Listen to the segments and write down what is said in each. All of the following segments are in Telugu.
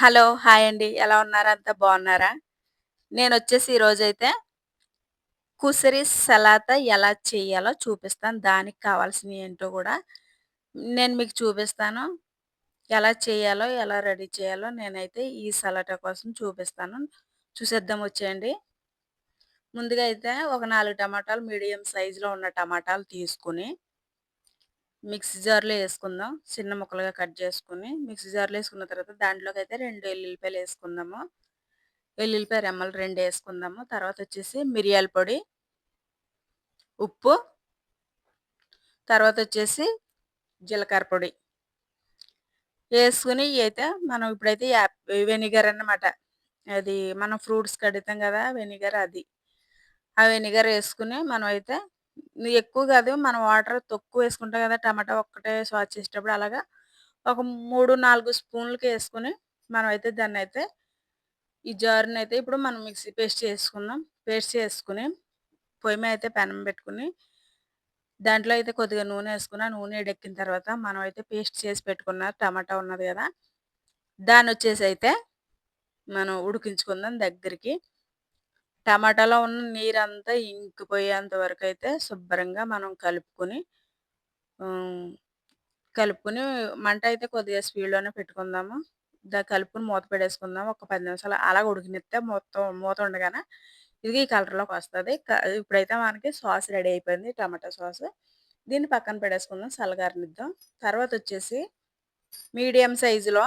హలో! హాయ్ అండి. ఎలా ఉన్నారా అంతా బాగున్నారా? నేనొచ్చేసి ఈరోజైతే కుసరి సలాత ఎలా చేయాలో చూపిస్తాను. దానికి కావాల్సినవి ఏంటో కూడా నేను మీకు చూపిస్తాను. ఎలా చేయాలో, ఎలా రెడీ చేయాలో నేనైతే ఈ సలాటా కోసం చూపిస్తాను. చూసేద్దాం వచ్చేయండి. ముందుగా అయితే ఒక నాలుగు టమాటాలు మీడియం సైజులో ఉన్న టమాటాలు తీసుకొని మిక్సీ జార్‌లో వేసుకుందాం చిన్న ముక్కలుగా కట్ చేసుకుని మిక్సీ జార్‌లో వేసుకున్న తర్వాత దాంట్లోకి అయితే రెండు ఎల్లుల్లిపాయలు వేసుకుందాము వెల్లుల్లిపాయ రెమ్మలు రెండు వేసుకుందాము తర్వాత వచ్చేసి మిరియాల పొడి, ఉప్పు, తర్వాత వచ్చేసి జీలకర్ర పొడి. వేసుకుని అయితే మనం ఇప్పుడైతే యాప్ వెనిగర్ అన్నమాట. అది మనం ఫ్రూట్స్ కడుగుతాం కదా వెనిగర్ అది. ఆ వెనిగర్ యేసుకొని మనమైతే ఎక్కువ కాదు. మనం వాటర్ తక్కువ వేసుకుంటాం కదా టమాటా ఒక్కటే సాస్ చేసేటప్పుడు అలాగా ఒక 3, 4 స్పూన్లకి యేసుకొని మనమైతే దాన్నైతే ఈ జార్‌నైతే ఇప్పుడు మనం మిక్సీ పేస్ట్ చేసుకుందాం. పేస్ట్ చేసుకుని పొయ్యి మీద అయితే పెనం పెట్టుకొని దాంట్లో అయితే కొద్దిగా నూనె వేసుకున్న నూనె వేడెక్కిన తర్వాత మనం అయితే పేస్ట్ చేసి పెట్టుకున్న టమాటా ఉన్నది కదా దాన్ని వచ్చేసి అయితే మనం ఉడికించుకుందాం దగ్గరికి. టమాటాలో ఉన్న నీరంతా ఇంకిపోయేంత అయితే శుభ్రంగా మనం కలుపుకొని కలుపుకొని మంట అయితే కొద్దిగా స్పీడ్‌లోనే పెట్టుకుందాము. దా కలుపుకొని మూత పెట్టేసుకుందాం. ఒక పది నిమిషాలు అలా ఉడికినిస్తే మొత్తం మూత ఉండగానే ఇది ఈ కలర్‌లోకి వస్తుంది క ఇప్పుడైతే మనకి సాస్ రెడీ అయిపోయింది. టమాటా సాస్ దీన్ని పక్కన పెట్టేసుకుందాం. చల్లగారనిద్దాం. తర్వాత వచ్చేసి మీడియం సైజులో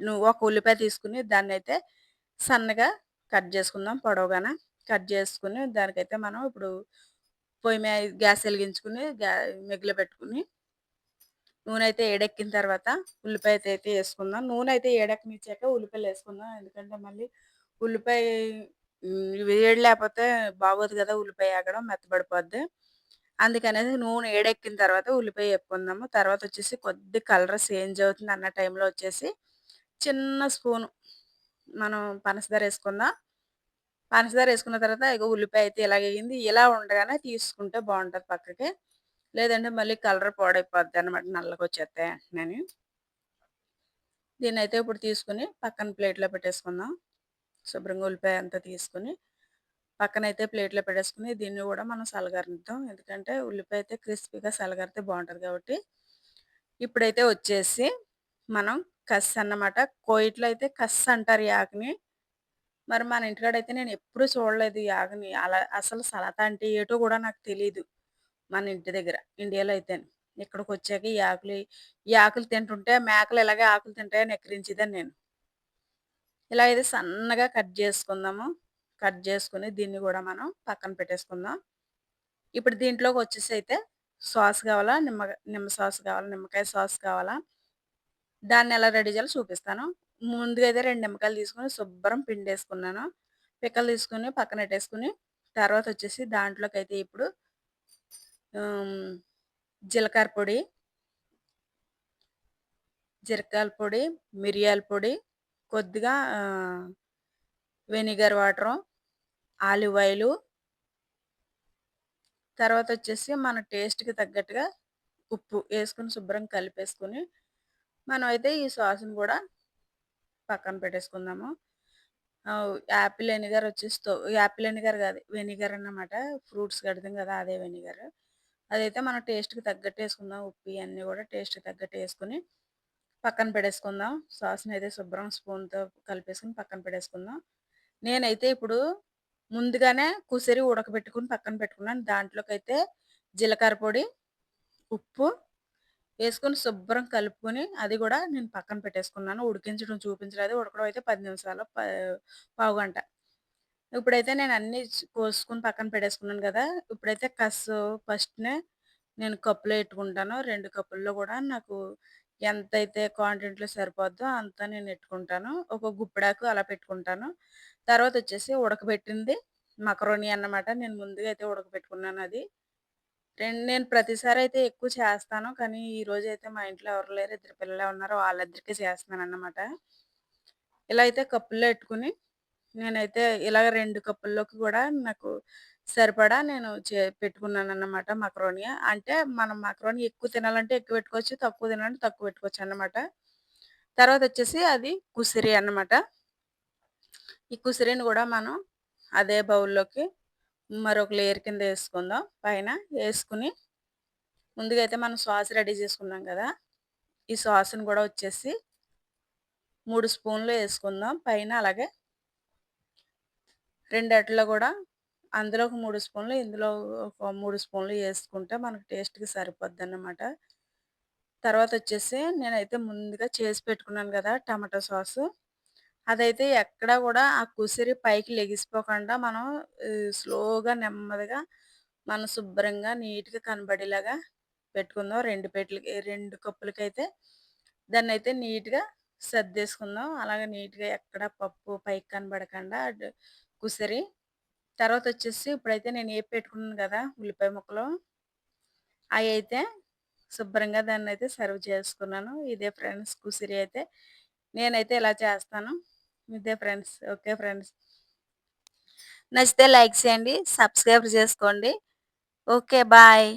నువ్వు ఒక ఉల్లిపాయ తీసుకొని దాన్నైతే సన్నగా కట్ చేసుకుందాం పొడవుగాన. కట్ చేసుకుని దానికైతే మనం ఇప్పుడు పొయ్యి మీద గ్యాస్ వెలిగించుకొని గ్యా మిగిల నూనె అయితే ఏడెక్కిన తర్వాత ఉల్లిపాయ అయితే వేసుకుందాం నూనె అయితే ఏడెక్కనిచ్చాక ఉల్లిపాయలు వేసుకుందాం ఎందుకంటే మళ్ళీ ఉల్లిపాయ వేడి లేకపోతే బాగోదు కదా ఉల్లిపాయ ఆగడం మెత్తబడిపోద్ది. అందుకనేసి నూనె ఏడెక్కిన తర్వాత ఉల్లిపాయ ఏపుకుందాము. తర్వాత వచ్చేసి కొద్ది కలర్ చేంజ్ అవుతుంది అన్న టైంలో వచ్చేసి చిన్న స్పూను మనం పనసదార వేసుకుందాం పంచదార వేసుకున్న తర్వాత ఇక ఉల్లిపాయ అయితే ఇలాగేగింది. ఇలా ఉండగానే తీసుకుంటే బాగుంటుంది పక్కకి. లేదంటే మళ్ళీ కలర్ పాడైపోద్దనమాట. నల్లగొచ్చేత్తాయి వెంటనేని. దీన్నైతే ఇప్పుడు తీసుకుని పక్కన ప్లేట్‌లో పెట్టేసుకుందాం. శుభ్రంగా ఉల్లిపాయ అంతా తీసుకొని పక్కనైతే ప్లేట్‌లో పెట్టేసుకుని దీన్ని కూడా మనం సల్లగారనిద్దాం. ఎందుకంటే ఉల్లిపాయ అయితే క్రిస్పీగా సలగరితే బాగుంటుంది కాబట్టి. ఇప్పుడైతే వచ్చేసి మనం కస్ అన్నమాట. కోయిట్లో అయితే కస్ అంటారు ఈ ఆకుని. మరి మన ఇంటికాడైతే నేను ఎప్పుడూ చూడలేదు ఈ ఆకుని. అలా అసలు సలత అంటే ఏటో కూడా నాకు తెలియదు మన ఇంటి దగ్గర ఇండియాలో అయితే ఇక్కడికి వచ్చాక ఈ ఆకులు ఈ ఆకులు తింటుంటే మేకలు ఇలాగే ఆకులు తింటాయని ఎక్కిరించేదాన్ని నేను. ఇలా అయితే సన్నగా కట్ చేసుకుందాము. కట్ చేసుకుని దీన్ని కూడా మనం పక్కన పెట్టేసుకుందాం. ఇప్పుడు దీంట్లోకి వచ్చేసి అయితే సాస్ కావాలా? నిమ్మ నిమ్మ సాస్ కావాలా? నిమ్మకాయ సాస్ కావాలా? దాన్ని ఎలా రెడీ చేయాలో చూపిస్తాను. ముందుగా అయితే రెండు నిమ్మకాయలు తీసుకొని శుభ్రం పిండేసుకున్నాను. పిక్కలు తీసుకొని పక్కన పెట్టేసుకొని తర్వాత వచ్చేసి దాంట్లోకైతే ఇప్పుడు జీలకర్ర పొడి జీలకర్ర పొడి, మిరియాల పొడి, కొద్దిగా వెనిగర్ వాటరు, ఆలివ్ ఆయిల్ తర్వాత వచ్చేసి మన టేస్ట్‌కి తగ్గట్టుగా ఉప్పు వేసుకుని శుభ్రంగా కలిపేసుకొని మనం అయితే ఈ సాస్‌ని కూడా పక్కన పెట్టేసుకుందాము. యాపిల్ వెనిగర్ వచ్చేసి తో యాపిల్ వెనిగర్ కాదు వెనిగర్ అన్నమాట. ఫ్రూట్స్ కడతాం కదా అదే వెనిగర్. అదైతే మనం టేస్ట్‌కి తగ్గట్టు వేసుకుందాం ఉప్పు అన్నీ కూడా టేస్ట్‌కి తగ్గట్టు వేసుకుని పక్కన పెట్టేసుకుందాం. సాస్‌ని అయితే శుభ్రం స్పూన్‌తో కలిపేసుకొని పక్కన పెట్టేసుకుందాం. నేనైతే ఇప్పుడు ముందుగానే కుసరి ఉడకబెట్టుకుని పక్కన పెట్టుకున్నాను. దాంట్లోకైతే జీలకర్ర పొడి, ఉప్పు వేసుకొని శుభ్రం కలుపుకొని అది కూడా నేను పక్కన పెట్టేసుకున్నాను. ఉడికించడం చూపించలేదు. ఉడకడం అయితే పది నిమిషాలు పావు పావుగంట. ఇప్పుడైతే నేను అన్నీ కోసుకుని కోసుకొని పక్కన పెట్టేసుకున్నాను కదా ఇప్పుడైతే కస్సు ఫస్ట్‌నే నేను కప్పులో ఎట్టుకుంటాను. రెండు కప్పుల్లో కూడా నాకు ఎంతైతే క్వాంటిటీలో సరిపోద్దో అంత నేను ఎట్టుకుంటాను. ఒక గుప్పిడాకు అలా పెట్టుకుంటాను. తర్వాత వచ్చేసి ఉడకబెట్టింది మకరోని అన్నమాట. నేను ముందుగా అయితే ఉడకబెట్టుకున్నాను అది. రెండు నేను ప్రతిసారి అయితే ఎక్కువ చేస్తాను. కానీ ఈరోజైతే మా ఇంట్లో ఎవరు లేరు. ఇద్దరు పిల్లలే ఉన్నారు. చేస్తున్నాను అన్నమాట ఇలా అయితే కప్పుల్లో పెట్టుకుని నేనైతే ఇలాగ రెండు కప్పుల్లోకి కూడా నాకు సరిపడా నేను చే పెట్టుకున్నాను అన్నమాట మక్రోని అంటే మనం మక్రోని ఎక్కువ తినాలంటే ఎక్కువ పెట్టుకోవచ్చు. తక్కువ తినాలంటే తక్కువ పెట్టుకోవచ్చు అన్నమాట తర్వాత వచ్చేసి అది కుసిరి అన్నమాట. ఈ కుసిరిని కూడా మనం అదే బౌల్‌లోకి మరొక లేయర్ కింద వేసుకుందాం పైన. వేసుకుని ముందుగా అయితే మనం సాస్ రెడీ చేసుకున్నాం కదా! ఈ సాస్‌ని కూడా వచ్చేసి మూడు స్పూన్లు వేసుకుందాం పైన అలాగే రెండట్లో కూడా అందులో ఒక మూడు స్పూన్లు, ఇందులో ఒక మూడు స్పూన్లు వేసుకుంటే మనకు టేస్ట్‌కి సరిపోద్దన్నమాట. తర్వాత వచ్చేసి నేనైతే ముందుగా చేసి పెట్టుకున్నాను కదా! Tomato sauce. అదైతే ఎక్కడా కూడా ఆ కుసిరి పైకి లెగిసిపోకుండా మనం స్లోగా నెమ్మదిగా మనం శుభ్రంగా నీట్‌గా కనబడేలాగా పెట్టుకుందాం. రెండు పెట్లకి రెండు కప్పులకైతే దాన్నైతే నీట్‌గా సర్దేసుకుందాం. అలాగే నీట్‌గా ఎక్కడ పప్పు పైకి కనబడకుండా కుసిరి. తర్వాత వచ్చేసి ఇప్పుడైతే నేను ఏ పెట్టుకున్నాను కదా! ఉల్లిపాయ ముక్కలు. అవి అయితే శుభ్రంగా దాన్నైతే సర్వ్ చేసుకున్నాను. ఇదే ఫ్రెండ్స్ కుసిరి అయితే. నేనైతే ఇలా చేస్తాను. ఇదే ఫ్రెండ్స్. Okay friends. నచ్చితే లైక్ చేయండి. సబ్స్క్రైబ్ చేసుకోండి. ఓకే. బాయ్.